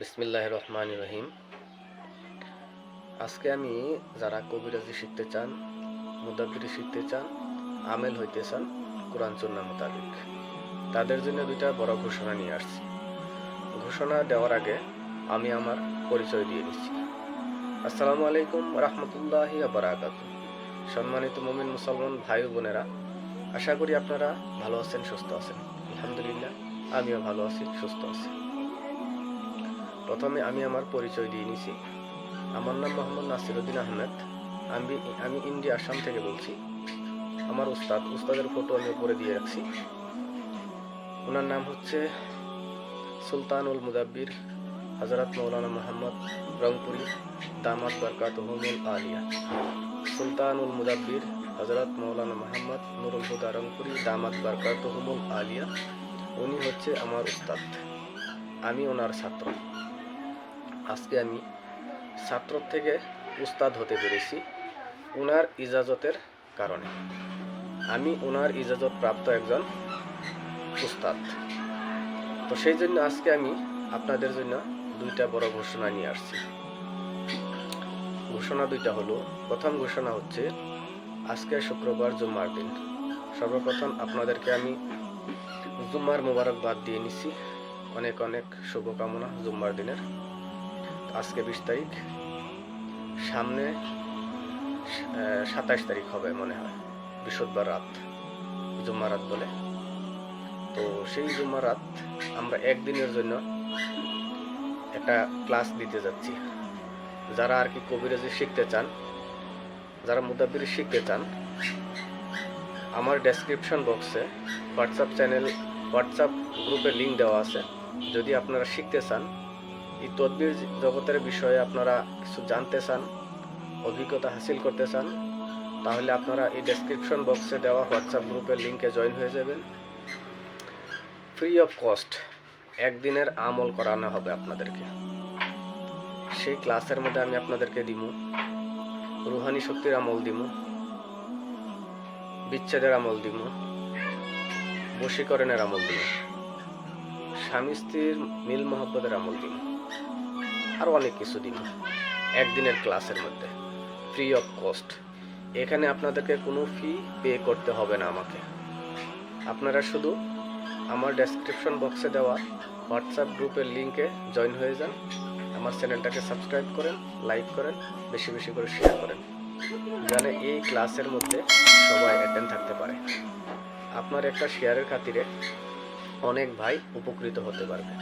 বিসমিল্লাহ রহমান রহিম। আজকে আমি যারা কবিরাজি শিখতে চান, মুদাব্বিরি শিখতে চান, আমেল হইতে চান, কোরআন চন্না মোতাবিক, তাদের জন্য দুইটা বড় ঘোষণা নিয়ে আসছি। ঘোষণা দেওয়ার আগে আমি আমার পরিচয় দিয়ে দিচ্ছি। আসসালামু আলাইকুম রহমতুল্লাহি বারাকাত সম্মানিত মমিন মুসলমান ভাই বোনেরা, আশা করি আপনারা ভালো আছেন, সুস্থ আছেন। আলহামদুলিল্লাহ, আমিও ভালো আছি, সুস্থ আছি। প্রথমে আমি আমার পরিচয় দিয়ে নিছি। আমার নাম মোহাম্মদ নাসিরুদ্দিন আহমেদ। আমি আমি ইন্ডিয়া আসাম থেকে বলছি। আমার উস্তাদ, উস্তাদের ফটো আমি উপরে দিয়ে রাখছি। ওনার নাম হচ্ছে সুলতানুল মুদাব্বির হজরত মৌলানা মোহাম্মদ রংপুরি, দামাত বরকাত আলিয়া। সুলতানুল মুদাব্বির হজরত মৌলানা মোহাম্মদ নুরুল হুদা রংপুরি, দামাত বরকাত আলিয়া। উনি হচ্ছে আমার উস্তাদ। আমি ওনার ছাত্র। আজকে আমি ছাত্র থেকে উস্তাদ হতে পেরেছি ওনার ইজাজতের কারণে। আমি ওনার ইজাজত প্রাপ্ত একজন উস্তাদ। তো সেই জন্য আজকে আমি আপনাদের জন্য দুইটা বড় ঘোষণা নিয়ে আসছি। ঘোষণা দুইটা হলো, প্রথম ঘোষণা হচ্ছে, আজকে শুক্রবার জুম্মার দিন। সর্বপ্রথম আপনাদেরকে আমি জুম্মার মোবারকবাদ দিয়ে নিছি অনেক অনেক শুভকামনা জুম্মার দিনের। আজকে বিশ তারিখ। সামনে সাতাশ তারিখ হবে মনে হয়, বৃহস্পতিবার রাত জুম্মা রাত বলে। তো সেই জুম্মা রাত আমরা একদিনের জন্য একটা ক্লাস দিতে যাচ্ছি। যারা আর কি কবিরাজি শিখতে চান, যারা মুদাব্বির শিখতে চান, আমার ডেসক্রিপশন বক্সে হোয়াটসঅ্যাপ চ্যানেল হোয়াটসঅ্যাপ গ্রুপে লিঙ্ক দেওয়া আছে। যদি আপনারা শিখতে চান এই তদবির জগতের বিষয়ে আপনারা কিছু জানতে চান, অভিজ্ঞতা হাসিল করতে চান, তাহলে আপনারা এই ডেসক্রিপশন বক্সে দেওয়া হোয়াটসঅ্যাপ গ্রুপের লিঙ্কে জয়েন হয়ে যাবেন। ফ্রি অফ কস্ট একদিনের আমল করানো হবে আপনাদেরকে। সেই ক্লাসের মধ্যে আমি আপনাদেরকে দিব রুহানি শক্তির আমল দিব বিচ্ছেদের আমল দিব বশীকরণের আমল দিব স্বামী স্ত্রীর মিল মোহব্বতের আমল দিব আর অনেক কিছু দিন, একদিনের ক্লাসের মধ্যে ফ্রি অফ কস্ট এখানে আপনাদেরকে কোনো ফি পে করতে হবে না আমাকে। আপনারা শুধু আমার ডেসক্রিপশন বক্সে দেওয়া হোয়াটসঅ্যাপ গ্রুপের লিঙ্কে জয়েন হয়ে যান। আমার চ্যানেলটাকে সাবস্ক্রাইব করেন লাইক করেন, বেশি বেশি করে শেয়ার করেন। যেন এই ক্লাসের মধ্যে সবাই অ্যাটেন্ড থাকতে পারে। আপনার একটা শেয়ারের খাতিরে অনেক ভাই উপকৃত হতে পারবে।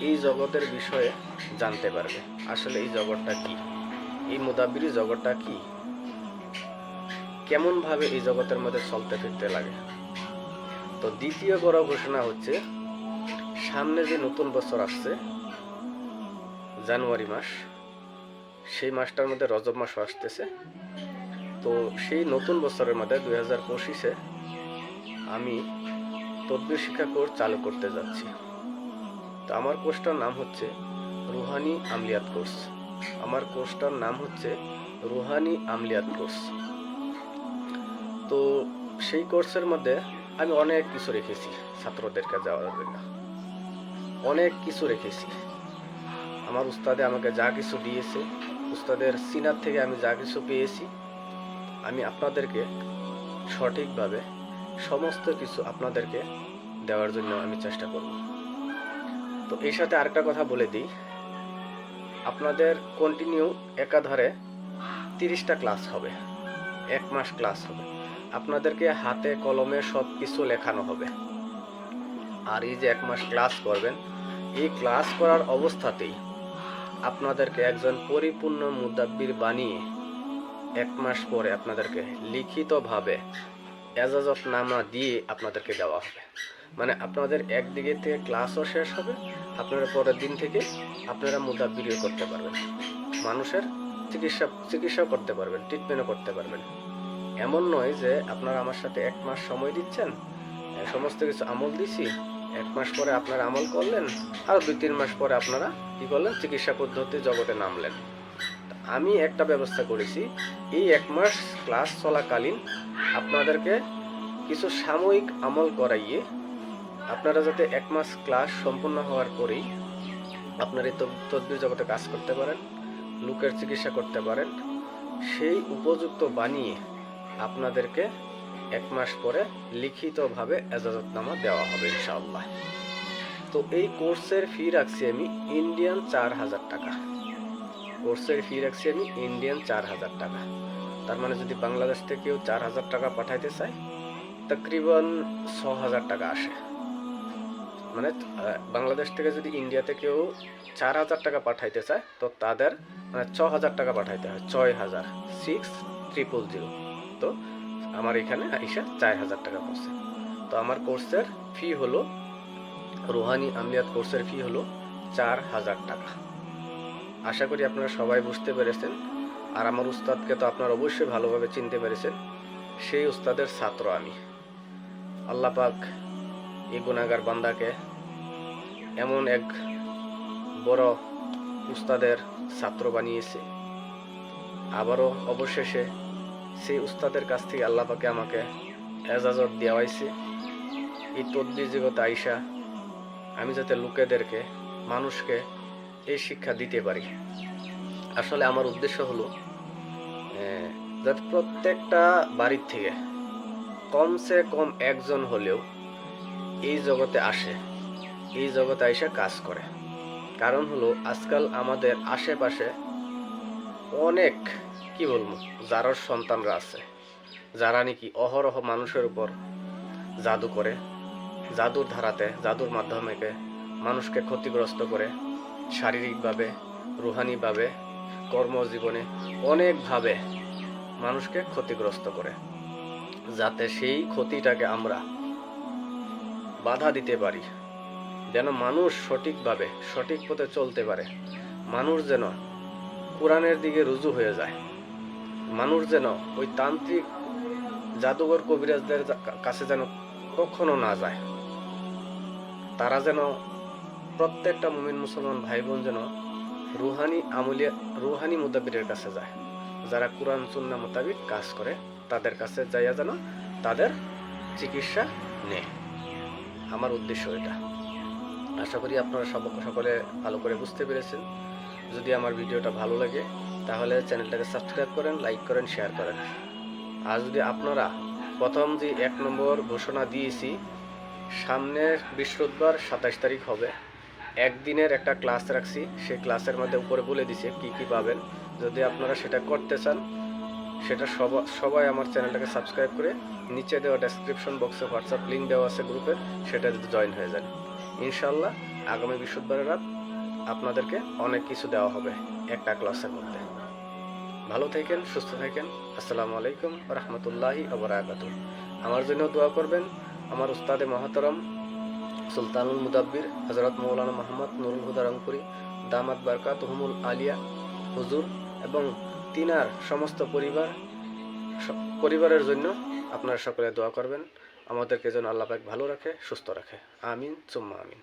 এই জগতের বিষয়ে জানতে পারবে। আসলে এই জগৎটা কি? এই মুদাবিরি জগৎটা কি? কেমন ভাবে এই জগতের মধ্যে চলতে ফিরতে লাগে? তো দ্বিতীয় বড় ঘোষণা হচ্ছে, সামনে যে নতুন বছর আসছে, জানুয়ারি মাস, সেই মাসটার মধ্যে রজব মাস আসতেছে। তো সেই নতুন বছরের মধ্যে দুই হাজার পঁচিশে আমি তদ্বির শিক্ষা কোর্স চালু করতে যাচ্ছি। তো আমার কোর্সটার নাম হচ্ছে রুহানি আমলিয়াত কোর্স আমার কোর্সটার নাম হচ্ছে রুহানি আমলিয়াত কোর্স তো সেই কোর্সের মধ্যে আমি অনেক কিছু রেখেছি, ছাত্রদেরকে যাওয়ার জন্য। অনেক কিছু রেখেছি। আমার উস্তাদে আমাকে যা কিছু দিয়েছে, উস্তাদের সিনার থেকে আমি যা কিছু পেয়েছি, আমি আপনাদেরকে সঠিকভাবে সমস্ত কিছু আপনাদেরকে দেওয়ার জন্য আমি চেষ্টা করব। তো এই সাথে আরেকটা কথা বলে দিই। আপনাদের কন্টিনিউ একাধারে তিরিশটা ক্লাস হবে। এক মাস ক্লাস হবে। আপনাদেরকে হাতে, কলমে সব কিছু লেখানো হবে। আর এই যে এক মাস ক্লাস করবেন, এই ক্লাস করার অবস্থাতেই আপনাদেরকে একজন পরিপূর্ণ মুদাব্বির বানিয়ে এক মাস পরে আপনাদেরকে লিখিতভাবে এজাজত নামা দিয়ে আপনাদেরকে দেওয়া হবে। মানে আপনাদের একদিকে থেকে ক্লাসও শেষ হবে, আপনারা পরের দিন থেকে আপনারা মুদা মুদাব্বিরিও করতে পারবেন। মানুষের চিকিৎসা, চিকিৎসাও করতে পারবেন ট্রিটমেন্টও করতে পারবেন। এমন নয় যে আপনারা আমার সাথে এক মাস সময় দিচ্ছেন সমস্ত কিছু আমল দিছি, এক মাস পরে আপনারা আমল করলেন, আর দুই তিন মাস পরে আপনারা কি করলেন, চিকিৎসা পদ্ধতি জগতে নামলেন। আমি একটা ব্যবস্থা করেছি, এই এক মাস ক্লাস চলাকালীন আপনাদেরকে কিছু সাময়িক আমল করাইয়ে আপনারা যাতে এক মাস ক্লাস সম্পূর্ণ হওয়ার পরেই আপনার এই তদ- তদবির জগতে কাজ করতে পারেন, লোকের চিকিৎসা করতে পারেন, সেই উপযুক্ত বানিয়ে আপনাদেরকে এক মাস পরে লিখিতভাবে এজাজতনামা দেওয়া হবে ইনশাআল্লাহ। তো এই কোর্সের ফি রাখছি আমি ইন্ডিয়ান চার হাজার টাকা। কোর্সের ফি রাখছি আমি ইন্ডিয়ান চার হাজার টাকা। তার মানে যদি বাংলাদেশ থেকেও চার হাজার টাকা পাঠাইতে চায়, তকরিবন ছ হাজার টাকা আসে। মানে বাংলাদেশ থেকে যদি ইন্ডিয়াতে কেউ চার হাজার টাকা পাঠাইতে চায়, তো তাদের মানে ছ হাজার টাকা পাঠাইতে হয়, ছয় হাজার সিক্স ট্রিপল জিরো তো আমার এখানে আইসা চার হাজার টাকা পড়ছে তো আমার কোর্সের ফি হলো, রুহানি আমিয়াত কোর্সের ফি হলো চার হাজার টাকা। আশা করি আপনারা সবাই বুঝতে পেরেছেন। আর আমার উস্তাদকে তো আপনারা অবশ্যই ভালোভাবে চিনতে পেরেছেন। সেই উস্তাদের ছাত্র আমি। আল্লাহ পাক এই গুণাগার বান্দাকে এমন এক বড় উস্তাদের ছাত্র বানিয়েছে। আবারও অবশেষে সেই উস্তাদের কাছ থেকে আল্লাহ পাকে আমাকে এজাজত দেওয়াইছে। এই তদ্বির জগতে আইসা আমি যাতে লোকেদেরকে, মানুষকে এই শিক্ষা দিতে পারি। আসলে আমার উদ্দেশ্য হলো যাতে প্রত্যেকটা বাড়ির থেকে কমসে কম একজন হলেও এই জগতে আসে, এই জগতে এসে কাজ করে। কারণ হলো, আজকাল আমাদের আশেপাশে অনেক, কি বলব যারার সন্তানরা আছে। যারা নাকি অহরহ মানুষের উপর জাদু করে, জাদুর ধারাতে, জাদুর মাধ্যমে মানুষকে ক্ষতিগ্রস্ত করে, শারীরিকভাবে, রুহানিভাবে, কর্মজীবনে অনেকভাবে মানুষকে ক্ষতিগ্রস্ত করে। যাতে সেই ক্ষতিটাকে আমরা বাধা দিতে পারি। যেন মানুষ সঠিকভাবে, সঠিক পথে চলতে পারে। মানুষ যেন কোরআনের দিকে রুজু হয়ে যায়। মানুষ যেন ওই তান্ত্রিক জাদুঘর কবিরাজদের কাছে যেন কখনো না যায়। তারা যেন প্রত্যেকটা মুমিন মুসলমান ভাই বোন যেন রুহানি আমলিয়া, রুহানি মুদাবিরের কাছে যায়। যারা কোরআন, সুন্না মোতাবিক কাজ করে, তাদের কাছে যাইয়া যেন তাদের চিকিৎসা নেয়। আমার উদ্দেশ্য এটা। আশা করি আপনারা সব সকলে ভালো করে বুঝতে পেরেছেন। যদি আমার ভিডিওটা ভালো লাগে, তাহলে চ্যানেলটাকে সাবস্ক্রাইব করেন, লাইক করেন, শেয়ার করেন। আর যদি আপনারা প্রথম যে এক নম্বর ঘোষণা দিয়েছি, সামনের বৃহস্পতিবার সাতাশ তারিখ হবে। একদিনের একটা ক্লাস রাখছি, সেই ক্লাসের মধ্যে উপরে বলে দিছে কি কি পাবেন। যদি আপনারা সেটা করতে চান সেটা সবা- সবাই আমার চ্যানেলটাকে সাবস্ক্রাইব করে নিচে দেওয়া ডেসক্রিপশন বক্সে হোয়াটসঅ্যাপ লিঙ্ক দেওয়া আছে গ্রুপের সেটা যদি জয়েন হয়ে যান ইনশাল্লাহ আগামী বৃহস্পতিবারের রাত আপনাদেরকে অনেক কিছু দেওয়া হবে একটা ক্লাসের মধ্যে। ভালো থাকেন, সুস্থ থাকেন। আসসালামু আলাইকুম রহমতুল্লাহি আবরাকাত আমার জন্য দোয়া করবেন আমার উস্তাদে মহাতরম সুলতানুল মুদাব্বির হজরত মৌলানা মোহাম্মদ নুরুল হুদা দামাত বারকাত হুমুল আলিয়া, হুজুর এবং তিনার সমস্ত পরিবার পরিবারের জন্য আপনারা সকলে দোয়া করবেন। আমাদেরকে যেন আল্লাহ পাক ভালো রাখে, সুস্থ রাখে। আমিন চুম্মা আমিন।